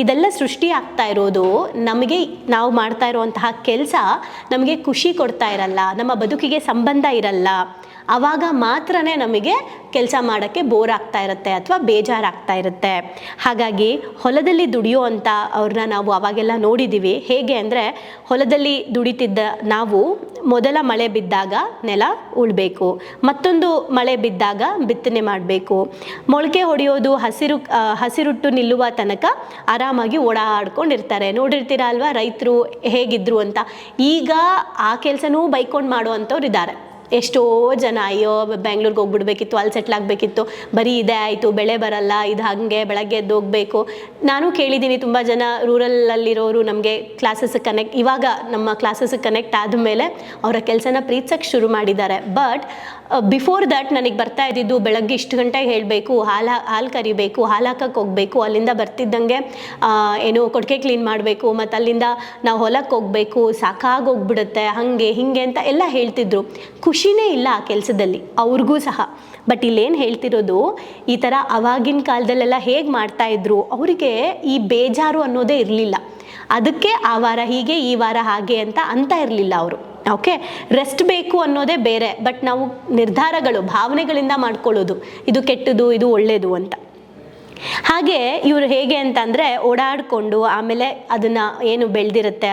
ಇದೆಲ್ಲ ಸೃಷ್ಟಿ ಆಗ್ತಾ ಇರೋದು, ನಮಗೆ ನಾವು ಮಾಡ್ತಾ ಇರುವಂತಹ ಕೆಲಸ ನಮಗೆ ಖುಷಿ ಕೊಡ್ತಾ ಇರಲ್ಲ, ನಮ್ಮ ಬದುಕಿಗೆ ಸಂಬಂಧ ಇರಲ್ಲ. ಆವಾಗ ಮಾತ್ರನೇ ನಮಗೆ ಕೆಲಸ ಮಾಡೋಕ್ಕೆ ಬೋರ್ ಆಗ್ತಾ ಇರುತ್ತೆ ಅಥವಾ ಬೇಜಾರಾಗ್ತಾ ಇರುತ್ತೆ. ಹಾಗಾಗಿ ಹೊಲದಲ್ಲಿ ದುಡಿಯೋ ಅಂತ ಅವ್ರನ್ನ ನಾವು ಅವಾಗೆಲ್ಲ ನೋಡಿದ್ದೀವಿ ಹೇಗೆ ಅಂದರೆ ಹೊಲದಲ್ಲಿ ದುಡಿತಿದ್ದ ನಾವು ಮೊದಲ ಮಳೆ ಬಿದ್ದಾಗ ನೆಲ ಉಳ್ಬೇಕು. ಮತ್ತೊಂದು ಮಳೆ ಬಿದ್ದಾಗ ಬಿತ್ತನೆ ಮಾಡಬೇಕು. ಮೊಳಕೆ ಹೊಡೆಯೋದು ಹಸಿರು ಹಸಿರುಟ್ಟು ನಿಲ್ಲುವ ತನಕ ಆರಾಮಾಗಿ ಓಡಾಡ್ಕೊಂಡಿರ್ತಾರೆ. ನೋಡಿರ್ತೀರ ಅಲ್ವಾ ರೈತರು ಹೇಗಿದ್ರು ಅಂತ. ಈಗ ಆ ಕೆಲಸನೂ ಬೈಕೊಂಡು ಮಾಡುವಂಥವ್ರು ಇದ್ದಾರೆ ಎಷ್ಟೋ ಜನ ಅಯ್ಯೋ, ಬೆಂಗ್ಳೂರಿಗೆ ಹೋಗ್ಬಿಡ್ಬೇಕಿತ್ತು, ಅಲ್ಲಿ ಸೆಟ್ಲ್ ಆಗಬೇಕಿತ್ತು. ಬರೀ ಇದೇ ಆಯಿತು, ಬೆಳೆ ಬರಲ್ಲ, ಇದು ಹಾಗೆ, ಬೆಳಗ್ಗೆ ಎದ್ದು ಹೋಗಬೇಕು. ನಾನು ಕೇಳಿದ್ದೀನಿ ತುಂಬ ಜನ ರೂರಲಲ್ಲಿರೋರು ನಮಗೆ ಕ್ಲಾಸಸ್ ಕನೆಕ್ಟ್ ಇವಾಗ ನಮ್ಮ ಕ್ಲಾಸಸ್ ಕನೆಕ್ಟ್ ಆದಮೇಲೆ ಅವರ ಕೆಲಸನ ಪ್ರೀತ್ಸಕ್ಕೆ ಶುರು ಮಾಡಿದ್ದಾರೆ. ಬಟ್ ಬಿಫೋರ್ ದಟ್ ನನಗೆ ಬರ್ತಾ ಇದ್ದಿದ್ದು ಬೆಳಗ್ಗೆ ಇಷ್ಟು ಗಂಟೆಗೆ ಹೇಳಬೇಕು, ಹಾಲು ಹಾಲು ಕರಿಬೇಕು, ಹಾಲು ಹಾಕಕ್ಕೆ ಹೋಗಬೇಕು, ಅಲ್ಲಿಂದ ಬರ್ತಿದ್ದಂಗೆ ಏನು ಕೊಡುಗೆ ಕ್ಲೀನ್ ಮಾಡಬೇಕು, ಮತ್ತು ಅಲ್ಲಿಂದ ನಾವು ಹೊಲಕ್ಕೆ ಹೋಗಬೇಕು, ಸಾಕಾಗಿ ಹೋಗ್ಬಿಡುತ್ತೆ, ಹಾಗೆ, ಹೀಗೆ ಅಂತ ಎಲ್ಲ ಹೇಳ್ತಿದ್ರು. ಖುಷಿನೇ ಇಲ್ಲ ಆ ಕೆಲಸದಲ್ಲಿ, ಅವ್ರಿಗೂ ಸಹ. ಬಟ್ ಇಲ್ಲೇನು ಹೇಳ್ತಿರೋದು, ಈ ಥರ ಅವಾಗಿನ ಕಾಲದಲ್ಲೆಲ್ಲ ಹೇಗೆ ಮಾಡ್ತಾಯಿದ್ರು ಅವರಿಗೆ ಈ ಬೇಜಾರು ಅನ್ನೋದೇ ಇರಲಿಲ್ಲ. ಅದಕ್ಕೆ ಆ ವಾರ ಹೀಗೆ, ಈ ವಾರ ಹಾಗೆ ಅಂತ ಅಂತ ಇರಲಿಲ್ಲ ಅವರು. ಓಕೆ? ರೆಸ್ಟ್ ಬೇಕು ಅನ್ನೋದೇ ಬೇರೆ, ಬಟ್ ನಾವು ನಿರ್ಧಾರಗಳು, ಭಾವನೆಗಳಿಂದ ಮಾಡ್ಕೊಳ್ಳೋದು. ಇದು ಕೆಟ್ಟದು, ಇದು ಒಳ್ಳೆಯದು ಅಂತ. ಹಾಗೆ ಇವರು ಹೇಗೆ ಅಂತಂದರೆ ಓಡಾಡಿಕೊಂಡು ಆಮೇಲೆ ಅದನ್ನು ಏನು ಬೆಳೆದಿರುತ್ತೆ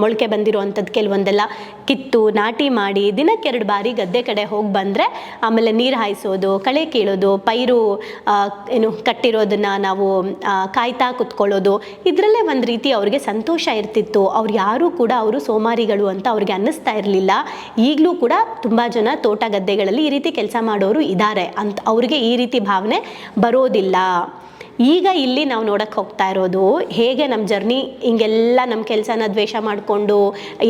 ಮೊಳಕೆ ಬಂದಿರುವಂಥದ್ದು ಕೆಲವೊಂದೆಲ್ಲ ಕಿತ್ತು, ನಾಟಿ ಮಾಡಿ ದಿನಕ್ಕೆ ಎರಡು ಬಾರಿ ಗದ್ದೆ ಕಡೆ ಹೋಗಿ ಬಂದರೆ ಆಮೇಲೆ ನೀರು ಹಾಯಿಸೋದು, ಕಳೆ ಕೀಳೋದು, ಪೈರು ಏನು ಕಟ್ಟಿರೋದನ್ನು ನಾವು ಕಾಯ್ತಾ ಕುತ್ಕೊಳ್ಳೋದು, ಇದರಲ್ಲೇ ಒಂದು ರೀತಿ ಅವ್ರಿಗೆ ಸಂತೋಷ ಇರ್ತಿತ್ತು. ಅವ್ರು ಯಾರೂ ಕೂಡ ಅವರು ಸೋಮಾರಿಗಳು ಅಂತ ಅವ್ರಿಗೆ ಅನ್ನಿಸ್ತಾ ಇರಲಿಲ್ಲ. ಈಗಲೂ ಕೂಡ ತುಂಬ ಜನ ತೋಟ ಗದ್ದೆಗಳಲ್ಲಿ ಈ ರೀತಿ ಕೆಲಸ ಮಾಡೋರು ಇದ್ದಾರೆ ಅಂತ ಅವ್ರಿಗೆ ಈ ರೀತಿ ಭಾವನೆ ಬರೋದಿಲ್ಲ ಈಗ ಇಲ್ಲಿ ನಾವು ನೋಡಕ್ಕೆ ಹೋಗ್ತಾ ಇರೋದು ಹೇಗೆ ನಮ್ಮ ಜರ್ನಿ ಹಿಂಗೆಲ್ಲ ನಮ್ಮ ಕೆಲಸನ ದ್ವೇಷ ಮಾಡಿಕೊಂಡು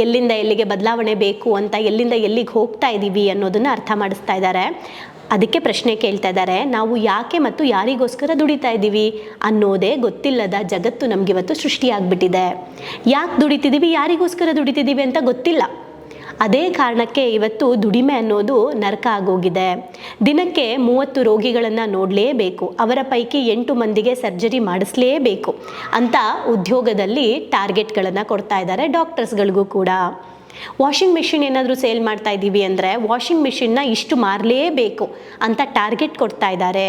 ಎಲ್ಲಿಂದ ಎಲ್ಲಿಗೆ ಬದಲಾವಣೆ ಬೇಕು ಅಂತ ಎಲ್ಲಿಂದ ಎಲ್ಲಿಗೆ ಹೋಗ್ತಾ ಇದ್ದೀವಿ ಅನ್ನೋದನ್ನು ಅರ್ಥ ಮಾಡಿಸ್ತಾ ಇದ್ದಾರೆ ಅದಕ್ಕೆ ಪ್ರಶ್ನೆ ಕೇಳ್ತಾ ಇದ್ದಾರೆ ನಾವು ಯಾಕೆ ಮತ್ತು ಯಾರಿಗೋಸ್ಕರ ದುಡಿತಾ ಇದ್ದೀವಿ ಅನ್ನೋದೇ ಗೊತ್ತಿಲ್ಲದ ಜಗತ್ತು ನಮಗಿವತ್ತು ಸೃಷ್ಟಿಯಾಗ್ಬಿಟ್ಟಿದೆ. ಯಾಕೆ ದುಡಿತಿದ್ದೀವಿ ಯಾರಿಗೋಸ್ಕರ ದುಡಿತಿದ್ದೀವಿ ಅಂತ ಗೊತ್ತಿಲ್ಲ. ಅದೇ ಕಾರಣಕ್ಕೆ ಇವತ್ತು ದುಡಿಮೆ ಅನ್ನೋದು ನರಕ ಆಗೋಗಿದೆ. ದಿನಕ್ಕೆ ಮೂವತ್ತು ರೋಗಿಗಳನ್ನು ನೋಡಲೇಬೇಕು. ಅವರ ಪೈಕಿ ಎಂಟು ಮಂದಿಗೆ ಸರ್ಜರಿ ಮಾಡಿಸ್ಲೇಬೇಕು ಅಂತ ಉದ್ಯೋಗದಲ್ಲಿ ಟಾರ್ಗೆಟ್ಗಳನ್ನು ಕೊಡ್ತಾ ಇದ್ದಾರೆ ಡಾಕ್ಟರ್ಸ್ಗಳಿಗೂ ಕೂಡ. ವಾಷಿಂಗ್ ಮಿಷಿನ್ ಏನಾದರೂ ಸೇಲ್ ಮಾಡ್ತಾ ಇದ್ದೀವಿ ಅಂದರೆ ವಾಷಿಂಗ್ ಮಿಷಿನ್ನ ಇಷ್ಟು ಮಾರಲೇಬೇಕು ಅಂತ ಟಾರ್ಗೆಟ್ ಕೊಡ್ತಾ ಇದ್ದಾರೆ.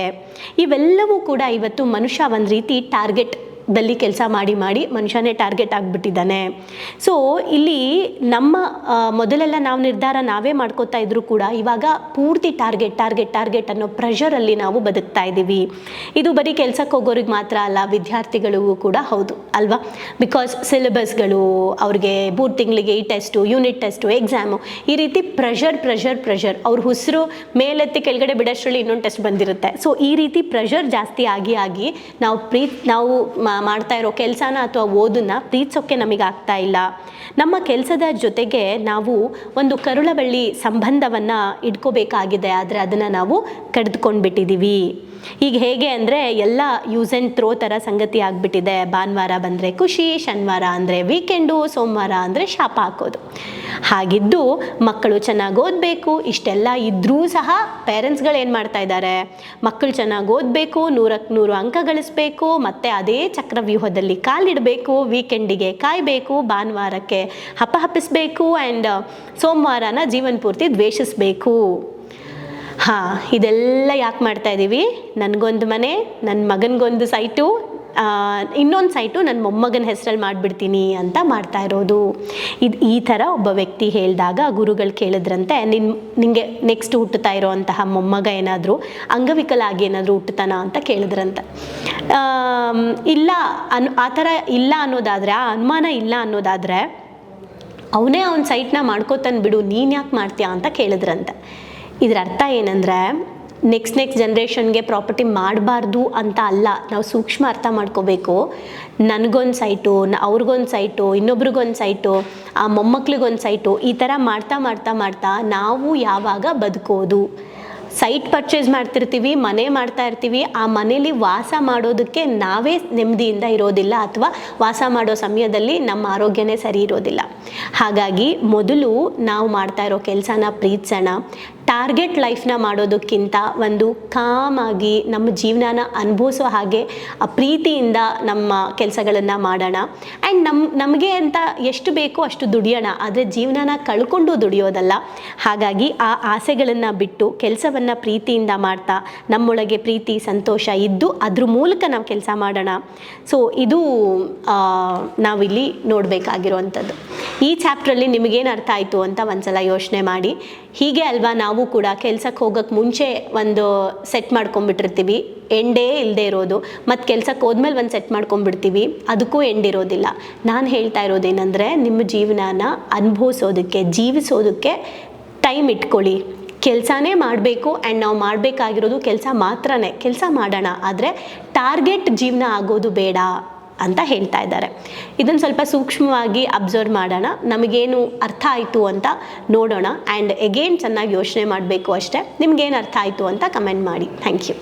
ಇವೆಲ್ಲವೂ ಕೂಡ ಇವತ್ತು ಮನುಷ್ಯ ಒಂದು ರೀತಿ ಟಾರ್ಗೆಟ್ ದಲ್ಲಿ ಕೆಲಸ ಮಾಡಿ ಮಾಡಿ ಮನುಷ್ಯನೇ ಟಾರ್ಗೆಟ್ ಆಗಿಬಿಟ್ಟಿದ್ದಾನೆ. ಸೊ ಇಲ್ಲಿ ನಮ್ಮ ಮೊದಲೆಲ್ಲ ನಾವು ನಿರ್ಧಾರ ನಾವೇ ಮಾಡ್ಕೋತಾ ಇದ್ರು ಕೂಡ ಇವಾಗ ಪೂರ್ತಿ ಟಾರ್ಗೆಟ್ ಟಾರ್ಗೆಟ್ ಟಾರ್ಗೆಟ್ ಅನ್ನೋ ಪ್ರೆಷರಲ್ಲಿ ನಾವು ಬದುಕ್ತಾ ಇದ್ದೀವಿ. ಇದು ಬರೀ ಕೆಲ್ಸಕ್ಕೆ ಹೋಗೋರಿಗೆ ಮಾತ್ರ ಅಲ್ಲ, ವಿದ್ಯಾರ್ಥಿಗಳಿಗೂ ಕೂಡ ಹೌದು, ಅಲ್ವಾ? ಬಿಕಾಸ್ ಸಿಲೆಬಸ್ಗಳು ಅವ್ರಿಗೆ ಮೂರು ತಿಂಗಳಿಗೆ ಈ ಟೆಸ್ಟು ಯೂನಿಟ್ ಟೆಸ್ಟು ಎಕ್ಸಾಮು ಈ ರೀತಿ ಪ್ರೆಷರ್ ಪ್ರೆಷರ್ ಪ್ರೆಷರ್ ಅವ್ರ ಉಸಿರು ಮೇಲೆತ್ತಿ ಕೆಳಗಡೆ ಬಿಡೋಷ್ಟರಲ್ಲಿ ಇನ್ನೊಂದು ಟೆಸ್ಟ್ ಬಂದಿರುತ್ತೆ. ಸೊ ಈ ರೀತಿ ಪ್ರೆಷರ್ ಜಾಸ್ತಿ ಆಗಿ ಆಗಿ ನಾವು ಪ್ರೀತ್, ನಾವು ಮಾಡ್ತಾ ಇರೋ ಕೆಲಸನ ಅಥವಾ ಓದನ್ನ ಪ್ರೀತಿಸೋಕ್ಕೆ ನಮಗೆ ಆಗ್ತಾ ಇಲ್ಲ. ನಮ್ಮ ಕೆಲಸದ ಜೊತೆಗೆ ನಾವು ಒಂದು ಕರುಳಬಳ್ಳಿ ಸಂಬಂಧವನ್ನು ಇಟ್ಕೋಬೇಕಾಗಿದೆ, ಆದರೆ ಅದನ್ನು ನಾವು ಕಡ್ದುಕೊಂಡ್ಬಿಟ್ಟಿದ್ದೀವಿ ಈಗ ಹೇಗೆ ಅಂದರೆ ಎಲ್ಲ ಯೂಸ್ ಆ್ಯಂಡ್ ಥ್ರೋ ಥರ ಸಂಗತಿ ಆಗಿಬಿಟ್ಟಿದೆ. ಭಾನುವಾರ ಬಂದರೆ ಖುಷಿ, ಶನಿವಾರ ಅಂದರೆ ವೀಕೆಂಡು ಸೋಮವಾರ ಅಂದರೆ ಶಾಪ ಹಾಕೋದು. ಹಾಗಿದ್ದು ಮಕ್ಕಳು ಚೆನ್ನಾಗಿ ಓದಬೇಕು, ಇಷ್ಟೆಲ್ಲ ಇದ್ದರೂ ಸಹ ಪೇರೆಂಟ್ಸ್ಗಳು ಏನು ಮಾಡ್ತಾ ಇದ್ದಾರೆ ಮಕ್ಕಳು ಚೆನ್ನಾಗಿ ಓದಬೇಕು ನೂರಕ್ಕೆ ನೂರು ಅಂಕ ಗಳಿಸ್ಬೇಕು, ಮತ್ತು ಅದೇ ಚಕ್ರವ್ಯೂಹದಲ್ಲಿ ಕಾಲಿಡಬೇಕು ವೀಕೆಂಡಿಗೆ ಕಾಯಬೇಕು, ಭಾನುವಾರಕ್ಕೆ ಹಪ್ಪ ಹಪ್ಪಿಸಬೇಕು ಆ್ಯಂಡ್ ಸೋಮವಾರನ ಜೀವನ ಪೂರ್ತಿ ದ್ವೇಷಿಸಬೇಕು. ಹಾಂ, ಇದೆಲ್ಲ ಯಾಕೆ ಮಾಡ್ತಾ ಇದ್ದೀವಿ ನನಗೊಂದು ಮನೆ ನನ್ನ ಮಗನಿಗೊಂದು ಸೈಟು ಇನ್ನೊಂದು ಸೈಟು ನನ್ನ ಮೊಮ್ಮಗನ ಹೆಸರಲ್ಲಿ ಮಾಡಿಬಿಡ್ತೀನಿ ಅಂತ ಮಾಡ್ತಾ ಇರೋದು. ಇದು ಈ ಥರ ಒಬ್ಬ ವ್ಯಕ್ತಿ ಹೇಳಿದಾಗ ಗುರುಗಳು ಕೇಳಿದ್ರಂತೆ ನಿನ್ನ ನಿಂಗೆ ನೆಕ್ಸ್ಟ್ ಹುಟ್ಟುತ್ತಾ ಇರೋವಂತಹ ಮೊಮ್ಮಗ ಏನಾದರೂ ಅಂಗವಿಕಲಾಗಿ ಏನಾದರೂ ಹುಟ್ಟುತ್ತಾನ ಅಂತ ಕೇಳಿದ್ರಂತೆ. ಇಲ್ಲ ಅನ್, ಆ ಥರ ಇಲ್ಲ ಅನ್ನೋದಾದರೆ, ಆ ಅನುಮಾನ ಇಲ್ಲ ಅನ್ನೋದಾದರೆ, ಅವನೇ ಅವನ ಸೈಟ್ನ ಮಾಡ್ಕೋತಾನೆ ಬಿಡು ನೀನು ಯಾಕೆ ಮಾಡ್ತೀಯಾ ಅಂತ ಕೇಳಿದ್ರಂತೆ. ಇದರ ಅರ್ಥ ಏನಂದರೆ ನೆಕ್ಸ್ಟ್ ನೆಕ್ಸ್ಟ್ ಜನ್ರೇಷನ್ಗೆ ಪ್ರಾಪರ್ಟಿ ಮಾಡಬಾರ್ದು ಅಂತ ಅಲ್ಲ. ನಾವು ಸೂಕ್ಷ್ಮ ಅರ್ಥ ಮಾಡ್ಕೋಬೇಕು. ನನಗೊಂದು ಸೈಟು ನ ಅವ್ರಿಗೊಂದು ಸೈಟು ಇನ್ನೊಬ್ರಿಗೊಂದು ಸೈಟು ಆ ಮೊಮ್ಮಕ್ಳಿಗೊಂದು ಸೈಟು ಈ ಥರ ಮಾಡ್ತಾ ಮಾಡ್ತಾ ಮಾಡ್ತಾ ನಾವು ಯಾವಾಗ ಬದುಕೋದು? ಸೈಟ್ ಪರ್ಚೇಸ್ ಮಾಡ್ತಿರ್ತೀವಿ, ಮನೆ ಮಾಡ್ತಾ ಇರ್ತೀವಿ, ಆ ಮನೇಲಿ ವಾಸ ಮಾಡೋದಕ್ಕೆ ನಾವೇ ನೆಮ್ಮದಿಯಿಂದ ಇರೋದಿಲ್ಲ ಅಥವಾ ವಾಸ ಮಾಡೋ ಸಮಯದಲ್ಲಿ ನಮ್ಮ ಆರೋಗ್ಯನೇ ಸರಿ ಇರೋದಿಲ್ಲ. ಹಾಗಾಗಿ ಮೊದಲು ನಾವು ಮಾಡ್ತಾ ಇರೋ ಕೆಲಸನ ಪ್ರೀತಿಸೋಣ. ಟಾರ್ಗೆಟ್ ಲೈಫ್ನ ಮಾಡೋದಕ್ಕಿಂತ ಒಂದು ಕಾಮಾಗಿ ನಮ್ಮ ಜೀವನನ ಅನುಭವಿಸೋ ಹಾಗೆ ಆ ಪ್ರೀತಿಯಿಂದ ನಮ್ಮ ಕೆಲಸಗಳನ್ನು ಮಾಡೋಣ. ಆ್ಯಂಡ್ ನಮ್ಮ ನಮಗೆ ಅಂತ ಎಷ್ಟು ಬೇಕೋ ಅಷ್ಟು ದುಡಿಯೋಣ. ಆದರೆ ಜೀವನನ ಕಳ್ಕೊಂಡು ದುಡಿಯೋದಲ್ಲ. ಹಾಗಾಗಿ ಆ ಆಸೆಗಳನ್ನು ಬಿಟ್ಟು ಕೆಲಸವನ್ನು ಪ್ರೀತಿಯಿಂದ ಮಾಡ್ತಾ, ನಮ್ಮೊಳಗೆ ಪ್ರೀತಿ, ಸಂತೋಷ ಇದ್ದು ಅದ್ರ ಮೂಲಕ ನಾವು ಕೆಲಸ ಮಾಡೋಣ. ಸೊ ಇದು ನಾವಿಲ್ಲಿ ನೋಡಬೇಕಾಗಿರುವಂಥದ್ದು. ಈ ಚಾಪ್ಟ್ರಲ್ಲಿ ನಿಮಗೇನು ಅರ್ಥ ಆಯಿತು ಅಂತ ಒಂದ್ಸಲ ಯೋಚನೆ ಮಾಡಿ. ಹೀಗೆ ಅಲ್ವಾ ನಾವು ಕೂಡ ಕೆಲ್ಸಕ್ಕೆ ಹೋಗೋಕ್ಕೆ ಮುಂಚೆ ಒಂದು ಸೆಟ್ ಮಾಡ್ಕೊಂಡ್ಬಿಟ್ಟಿರ್ತೀವಿ. ಎಂಡೇ ಇಲ್ಲದೆ ಇರೋದು. ಮತ್ತು ಕೆಲ್ಸಕ್ಕೆ ಹೋದ್ಮೇಲೆ ಒಂದು ಸೆಟ್ ಮಾಡ್ಕೊಂಡ್ಬಿಡ್ತೀವಿ. ಅದಕ್ಕೂ ಎಂಡ್ ಇರೋದಿಲ್ಲ ನಾನು ಹೇಳ್ತಾ ಇರೋದೇನೆಂದರೆ, ನಿಮ್ಮ ಜೀವನನ ಅನುಭವಿಸೋದಕ್ಕೆ, ಜೀವಿಸೋದಕ್ಕೆ ಟೈಮ್ ಇಟ್ಕೊಳ್ಳಿ. ಕೆಲಸನೇ ಮಾಡಬೇಕು ಆ್ಯಂಡ್ ನಾವು ಮಾಡಬೇಕಾಗಿರೋದು ಕೆಲಸ ಮಾತ್ರನೇ. ಕೆಲಸ ಮಾಡೋಣ, ಆದರೆ ಟಾರ್ಗೆಟ್ ಜೀವನ ಆಗೋದು ಬೇಡ ಅಂತ ಹೇಳ್ತಾ ಇದ್ದಾರೆ. ಇದನ್ನು ಸ್ವಲ್ಪ ಸೂಕ್ಷ್ಮವಾಗಿ ಅಬ್ಸರ್ವ್ ಮಾಡೋಣ. ನಮಗೇನು ಅರ್ಥ ಆಯಿತು ಅಂತ ನೋಡೋಣ. ಆ್ಯಂಡ್ ಎಗೇನ್ ಚೆನ್ನಾಗಿ ಯೋಚನೆ ಮಾಡಬೇಕು ಅಷ್ಟೇ. ನಿಮಗೇನು ಅರ್ಥ ಆಯಿತು ಅಂತ ಕಮೆಂಟ್ ಮಾಡಿ. Thank you